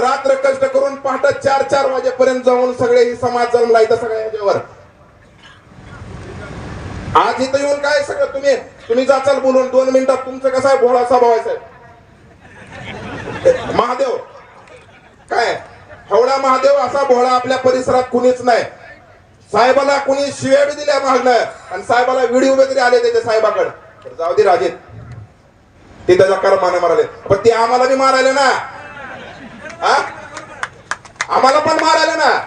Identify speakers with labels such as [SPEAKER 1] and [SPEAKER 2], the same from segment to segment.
[SPEAKER 1] रात्र कष्ट करून पहाटा चार चार वाजेपर्यंत जाऊन सगळे ही समाज जमला इथं सगळ्या ह्याच्यावर. आज इथं येऊन काय सगळं तुम्ही? तुम्ही जाचाल बोलून. दोन मिनिटात तुमचं कसं आहे? भोळा स्वभाव आहे साहेब. महादेव. काय? हवडा महादेव असा भोळा आपल्या परिसरात कुणीच नाही. साहेबाला कुणी शिव्या बी दिल्या मागणं. आणि साहेबाला व्हिडिओ वगैरे आले त्याच्या साहेबाकडे. जाऊ दे राजे ते त्याच्या कर्माने मारले. पण ते आम्हाला बी मारायले ना. हा? आम्हाला पण मारायला ना.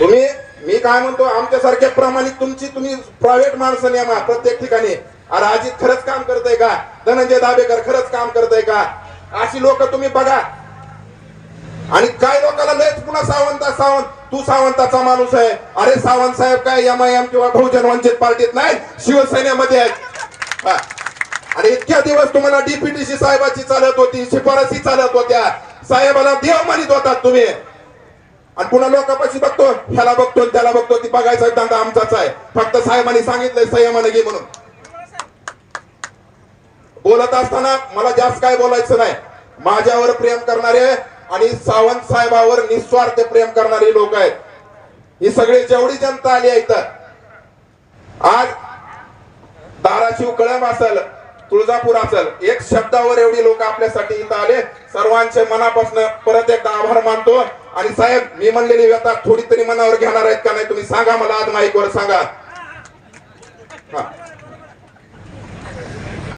[SPEAKER 1] तुम्ही मी काय म्हणतो आमच्यासारखे प्रामाणिक तुमची तुम्ही प्रायव्हेट माणसं नेमा प्रत्येक ठिकाणी अरे अजित खरंच काम करतय का? धनंजय दाबेकर खरंच काम करतय का? अशी लोक तुम्ही बघा. आणि काय लोकांना लयच पुन्हा सावंता सावंत तू सावंताचा माणूस आहे. अरे सावंत साहेब काय एम आय एम किंवा बहुजन वंचित पार्टीत नाही? शिवसेनेमध्ये आहेत. आणि इतक्या दिवस तुम्हाला डीपीटीसी साहेबाची चालत होती शिफारसी चालत होत्या. साहेबाला देव मानित होतात तुम्ही. आणि पुन्हा लोकांपाशी बघतो ह्याला बघतो त्याला बघतो ती बघायचा धंदा आमचाच आहे. फक्त साहेबांनी सांगितलंय संयमाने घे म्हणून. बोलत असताना मला जास्त काय बोलायचं नाही. माझ्यावर प्रेम करणारे आणि सावंत साहेबावर निस्वार्थ प्रेम करणारी लोक आहेत. ही सगळी जेवढी जनता आली आहे इथं. आज धाराशिव कळम असेल. तुळजापूर असेल. एक शब्दावर एवढी लोक आपल्यासाठी इथं आले. सर्वांचे मनापासून परत एकदा आभार मानतो. आणि साहेब मी म्हणलेली व्यथा थोडी तरी मनावर घेणार आहेत का नाही तुम्ही सांगा मला आज माईकवर सांगा. हा.